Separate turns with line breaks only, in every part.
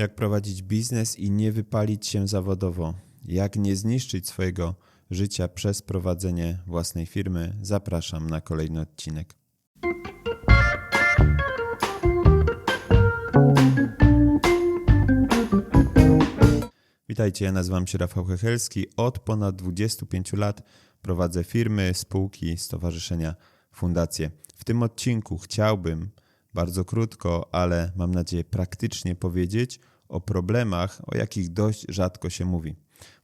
Jak prowadzić biznes i nie wypalić się zawodowo? Jak nie zniszczyć swojego życia przez prowadzenie własnej firmy? Zapraszam na kolejny odcinek. Witajcie, ja nazywam się Rafał Hechelski. Od ponad 25 lat prowadzę firmy, spółki, stowarzyszenia, fundacje. W tym odcinku chciałbym bardzo krótko, ale mam nadzieję praktycznie powiedzieć o problemach, o jakich dość rzadko się mówi.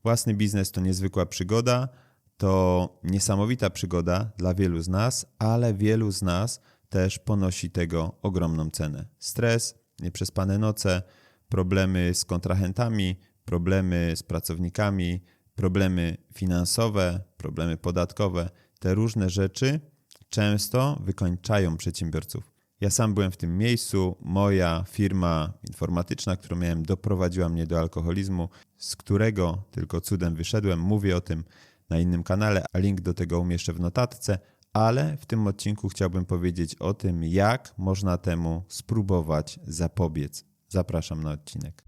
Własny biznes to niezwykła przygoda, to niesamowita przygoda dla wielu z nas, ale wielu z nas też ponosi tego ogromną cenę. Stres, nieprzespane noce, problemy z kontrahentami, problemy z pracownikami, problemy finansowe, problemy podatkowe, te różne rzeczy często wykończają przedsiębiorców. Ja sam byłem w tym miejscu. Moja firma informatyczna, którą miałem, doprowadziła mnie do alkoholizmu, z którego tylko cudem wyszedłem. Mówię o tym na innym kanale, a link do tego umieszczę w notatce. Ale w tym odcinku chciałbym powiedzieć o tym, jak można temu spróbować zapobiec. Zapraszam na odcinek.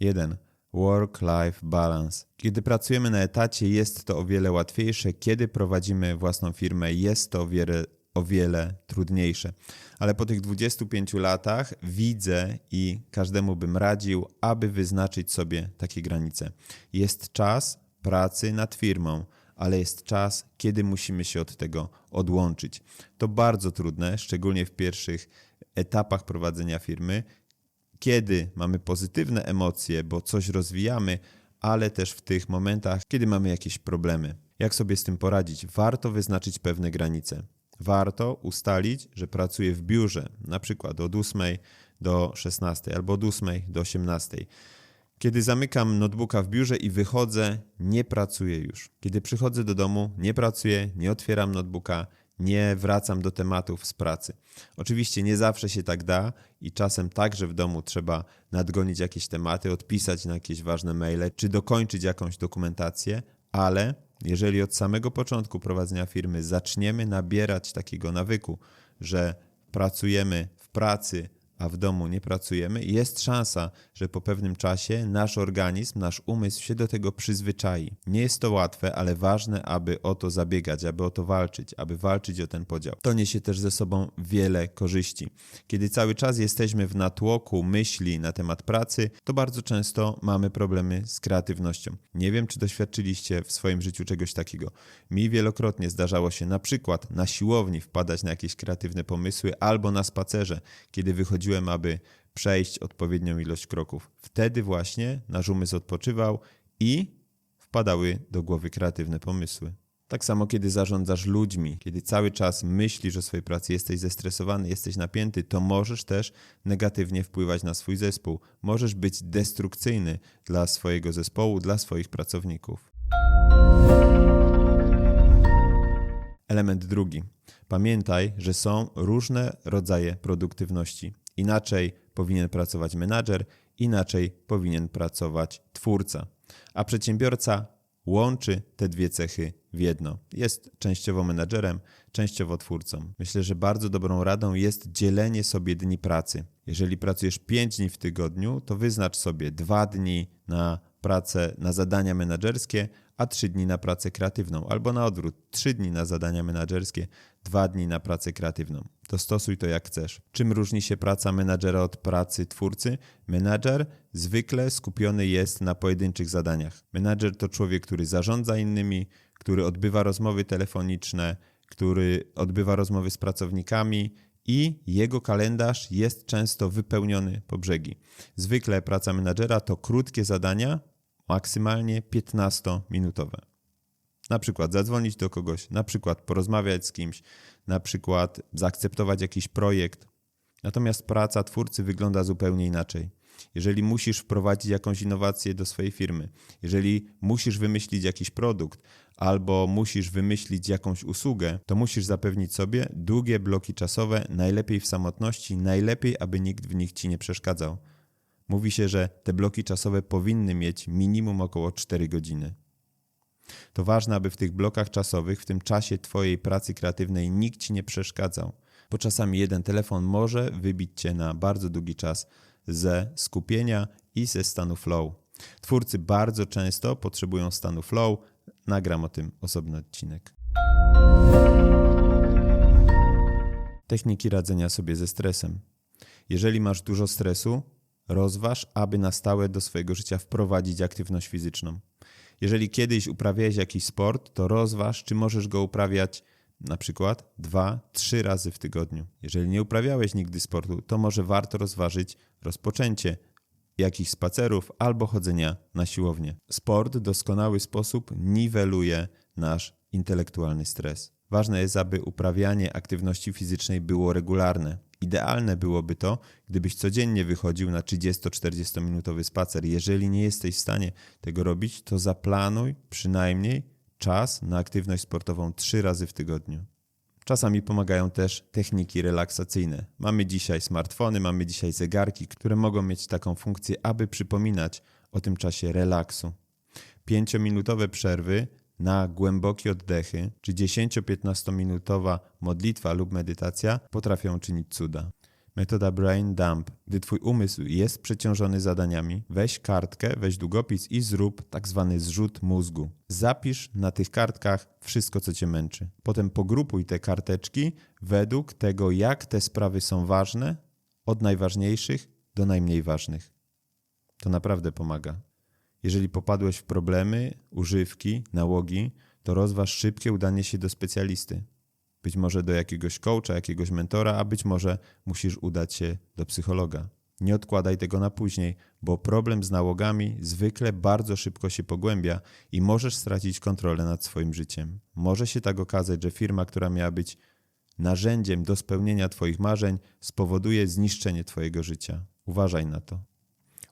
1. Work-life balance. Kiedy pracujemy na etacie, jest to o wiele łatwiejsze. Kiedy prowadzimy własną firmę, jest to o wiele, o wiele trudniejsze. Ale po tych 25 latach widzę i każdemu bym radził, aby wyznaczyć sobie takie granice. Jest czas pracy nad firmą, ale jest czas, kiedy musimy się od tego odłączyć. To bardzo trudne, szczególnie w pierwszych etapach prowadzenia firmy, kiedy mamy pozytywne emocje, bo coś rozwijamy, ale też w tych momentach, kiedy mamy jakieś problemy. Jak sobie z tym poradzić? Warto wyznaczyć pewne granice. Warto ustalić, że pracuję w biurze, na przykład od 8 do 16 albo od 8 do 18. Kiedy zamykam notebooka w biurze i wychodzę, nie pracuję już. Kiedy przychodzę do domu, nie pracuję, nie otwieram notebooka, nie wracam do tematów z pracy. Oczywiście nie zawsze się tak da i czasem także w domu trzeba nadgonić jakieś tematy, odpisać na jakieś ważne maile, czy dokończyć jakąś dokumentację, ale jeżeli od samego początku prowadzenia firmy zaczniemy nabierać takiego nawyku, że pracujemy w pracy, a w domu nie pracujemy, jest szansa, że po pewnym czasie nasz organizm, nasz umysł się do tego przyzwyczai. Nie jest to łatwe, ale ważne, aby o to zabiegać, aby o to walczyć, aby walczyć o ten podział. To niesie też ze sobą wiele korzyści. Kiedy cały czas jesteśmy w natłoku myśli na temat pracy, to bardzo często mamy problemy z kreatywnością. Nie wiem, czy doświadczyliście w swoim życiu czegoś takiego. Mi wielokrotnie zdarzało się na przykład na siłowni wpadać na jakieś kreatywne pomysły albo na spacerze, kiedy wychodziłem aby przejść odpowiednią ilość kroków. Wtedy właśnie nasz umysł odpoczywał i wpadały do głowy kreatywne pomysły. Tak samo, kiedy zarządzasz ludźmi, kiedy cały czas myślisz o swojej pracy, jesteś zestresowany, jesteś napięty, to możesz też negatywnie wpływać na swój zespół. Możesz być destrukcyjny dla swojego zespołu, dla swoich pracowników. Element drugi. Pamiętaj, że są różne rodzaje produktywności. Inaczej powinien pracować menadżer, inaczej powinien pracować twórca. A przedsiębiorca łączy te dwie cechy w jedno. Jest częściowo menadżerem, częściowo twórcą. Myślę, że bardzo dobrą radą jest dzielenie sobie dni pracy. Jeżeli pracujesz 5 dni w tygodniu, to wyznacz sobie 2 dni na pracę, na zadania menedżerskie, a 3 dni na pracę kreatywną, albo na odwrót, 3 dni na zadania menedżerskie, 2 dni na pracę kreatywną. Dostosuj to jak chcesz. Czym różni się praca menadżera od pracy twórcy? Menadżer zwykle skupiony jest na pojedynczych zadaniach. Menadżer to człowiek, który zarządza innymi, który odbywa rozmowy telefoniczne, który odbywa rozmowy z pracownikami i jego kalendarz jest często wypełniony po brzegi. Zwykle praca menadżera to krótkie zadania, maksymalnie 15-minutowe. Na przykład zadzwonić do kogoś, na przykład porozmawiać z kimś, na przykład zaakceptować jakiś projekt. Natomiast praca twórcy wygląda zupełnie inaczej. Jeżeli musisz wprowadzić jakąś innowację do swojej firmy, jeżeli musisz wymyślić jakiś produkt albo musisz wymyślić jakąś usługę, to musisz zapewnić sobie długie bloki czasowe, najlepiej w samotności, najlepiej, aby nikt w nich ci nie przeszkadzał. Mówi się, że te bloki czasowe powinny mieć minimum około 4 godziny. To ważne, aby w tych blokach czasowych, w tym czasie Twojej pracy kreatywnej nikt Ci nie przeszkadzał. bo czasami jeden telefon może wybić cię na bardzo długi czas ze skupienia i ze stanu flow. Twórcy bardzo często potrzebują stanu flow. Nagram o tym osobny odcinek. Techniki radzenia sobie ze stresem. Jeżeli masz dużo stresu, rozważ, aby na stałe do swojego życia wprowadzić aktywność fizyczną. Jeżeli kiedyś uprawiałeś jakiś sport, to rozważ, czy możesz go uprawiać na przykład dwa, trzy razy w tygodniu. Jeżeli nie uprawiałeś nigdy sportu, to może warto rozważyć rozpoczęcie jakichś spacerów albo chodzenia na siłownię. Sport w doskonały sposób niweluje nasz intelektualny stres. Ważne jest, aby uprawianie aktywności fizycznej było regularne. Idealne byłoby to, gdybyś codziennie wychodził na 30-40 minutowy spacer. Jeżeli nie jesteś w stanie tego robić, to zaplanuj przynajmniej czas na aktywność sportową 3 razy w tygodniu. Czasami pomagają też techniki relaksacyjne. Mamy dzisiaj smartfony, mamy dzisiaj zegarki, które mogą mieć taką funkcję, aby przypominać o tym czasie relaksu. Pięciominutowe przerwy na głębokie oddechy czy 10-15 minutowa modlitwa lub medytacja potrafią czynić cuda. Metoda Brain Dump. Gdy twój umysł jest przeciążony zadaniami, weź kartkę, weź długopis i zrób tak zwany zrzut mózgu. Zapisz na tych kartkach wszystko, co cię męczy. Potem pogrupuj te karteczki według tego, jak te sprawy są ważne, od najważniejszych do najmniej ważnych. To naprawdę pomaga. Jeżeli popadłeś w problemy, używki, nałogi, to rozważ szybkie udanie się do specjalisty. Być może do jakiegoś coacha, jakiegoś mentora, a być może musisz udać się do psychologa. Nie odkładaj tego na później, bo problem z nałogami zwykle bardzo szybko się pogłębia i możesz stracić kontrolę nad swoim życiem. Może się tak okazać, że firma, która miała być narzędziem do spełnienia Twoich marzeń, spowoduje zniszczenie Twojego życia. Uważaj na to.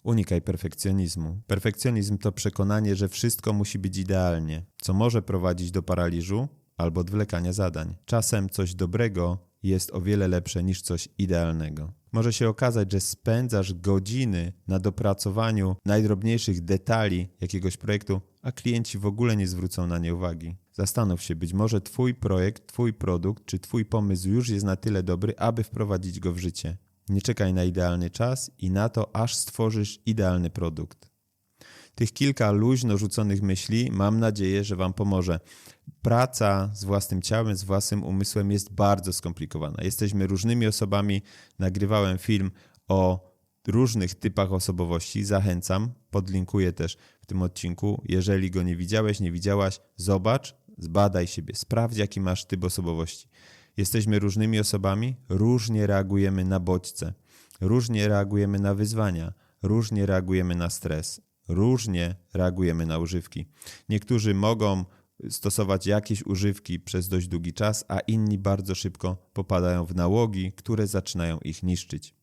Unikaj perfekcjonizmu. Perfekcjonizm to przekonanie, że wszystko musi być idealnie, co może prowadzić do paraliżu albo odwlekania zadań. Czasem coś dobrego jest o wiele lepsze niż coś idealnego. Może się okazać, że spędzasz godziny na dopracowaniu najdrobniejszych detali jakiegoś projektu, a klienci w ogóle nie zwrócą na nie uwagi. Zastanów się, być może Twój projekt, Twój produkt czy Twój pomysł już jest na tyle dobry, aby wprowadzić go w życie. Nie czekaj na idealny czas i na to, aż stworzysz idealny produkt. Tych kilka luźno rzuconych myśli mam nadzieję, że Wam pomoże. Praca z własnym ciałem, z własnym umysłem jest bardzo skomplikowana. Jesteśmy różnymi osobami. Nagrywałem film o różnych typach osobowości. Zachęcam, podlinkuję też w tym odcinku. Jeżeli go nie widziałeś, nie widziałaś, zobacz, zbadaj siebie, sprawdź, jaki masz typ osobowości. Jesteśmy różnymi osobami, różnie reagujemy na bodźce, różnie reagujemy na wyzwania, różnie reagujemy na stres, różnie reagujemy na używki. Niektórzy mogą stosować jakieś używki przez dość długi czas, a inni bardzo szybko popadają w nałogi, które zaczynają ich niszczyć.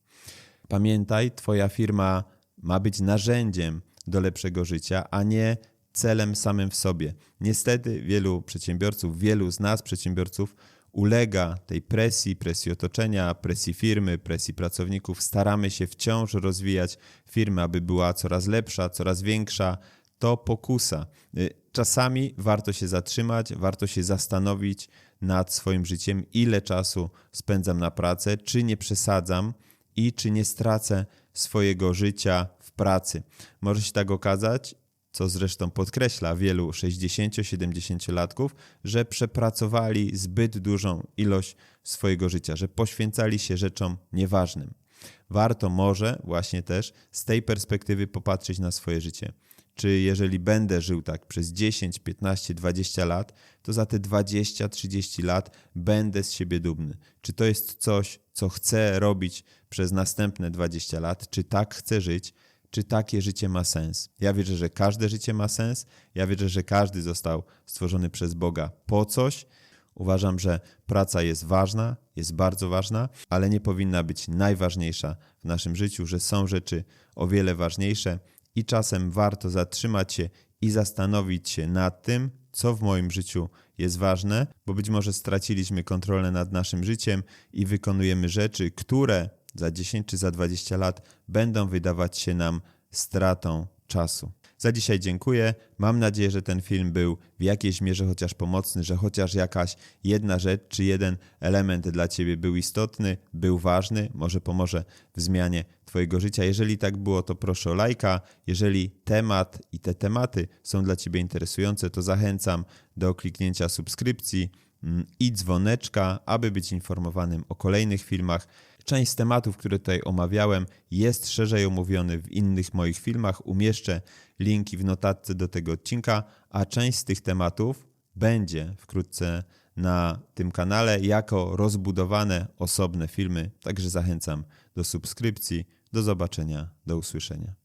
Pamiętaj, Twoja firma ma być narzędziem do lepszego życia, a nie celem samym w sobie. Niestety wielu przedsiębiorców, wielu z nas przedsiębiorców ulega tej presji, presji otoczenia, presji firmy, presji pracowników. Staramy się wciąż rozwijać firmę, aby była coraz lepsza, coraz większa. To pokusa. Y, czasami warto się zatrzymać, warto się zastanowić nad swoim życiem, ile czasu spędzam na pracę, czy nie przesadzam i czy nie stracę swojego życia w pracy. Może się tak okazać, co zresztą podkreśla wielu 60-70-latków, że przepracowali zbyt dużą ilość swojego życia, że poświęcali się rzeczom nieważnym. Warto może właśnie też z tej perspektywy popatrzeć na swoje życie. Czy jeżeli będę żył tak przez 10, 15, 20 lat, to za te 20, 30 lat będę z siebie dumny? Czy to jest coś, co chcę robić przez następne 20 lat? Czy tak chcę żyć? Czy takie życie ma sens. Ja wierzę, że każde życie ma sens. Ja wierzę, że każdy został stworzony przez Boga po coś. Uważam, że praca jest ważna, jest bardzo ważna, ale nie powinna być najważniejsza w naszym życiu, że są rzeczy o wiele ważniejsze i czasem warto zatrzymać się i zastanowić się nad tym, co w moim życiu jest ważne, bo być może straciliśmy kontrolę nad naszym życiem i wykonujemy rzeczy, które za 10 czy za 20 lat będą wydawać się nam stratą czasu. Za dzisiaj dziękuję. Mam nadzieję, że ten film był w jakiejś mierze chociaż pomocny, że chociaż jakaś jedna rzecz czy jeden element dla Ciebie był istotny, był ważny, może pomoże w zmianie Twojego życia. Jeżeli tak było, to proszę o lajka. Jeżeli temat i te tematy są dla Ciebie interesujące, to zachęcam do kliknięcia subskrypcji mm, i dzwoneczka, aby być informowanym o kolejnych filmach. Część z tematów, które tutaj omawiałem, jest szerzej omówiony w innych moich filmach. Umieszczę linki w notatce do tego odcinka, a część z tych tematów będzie wkrótce na tym kanale jako rozbudowane osobne filmy. Także zachęcam do subskrypcji. Do zobaczenia, do usłyszenia.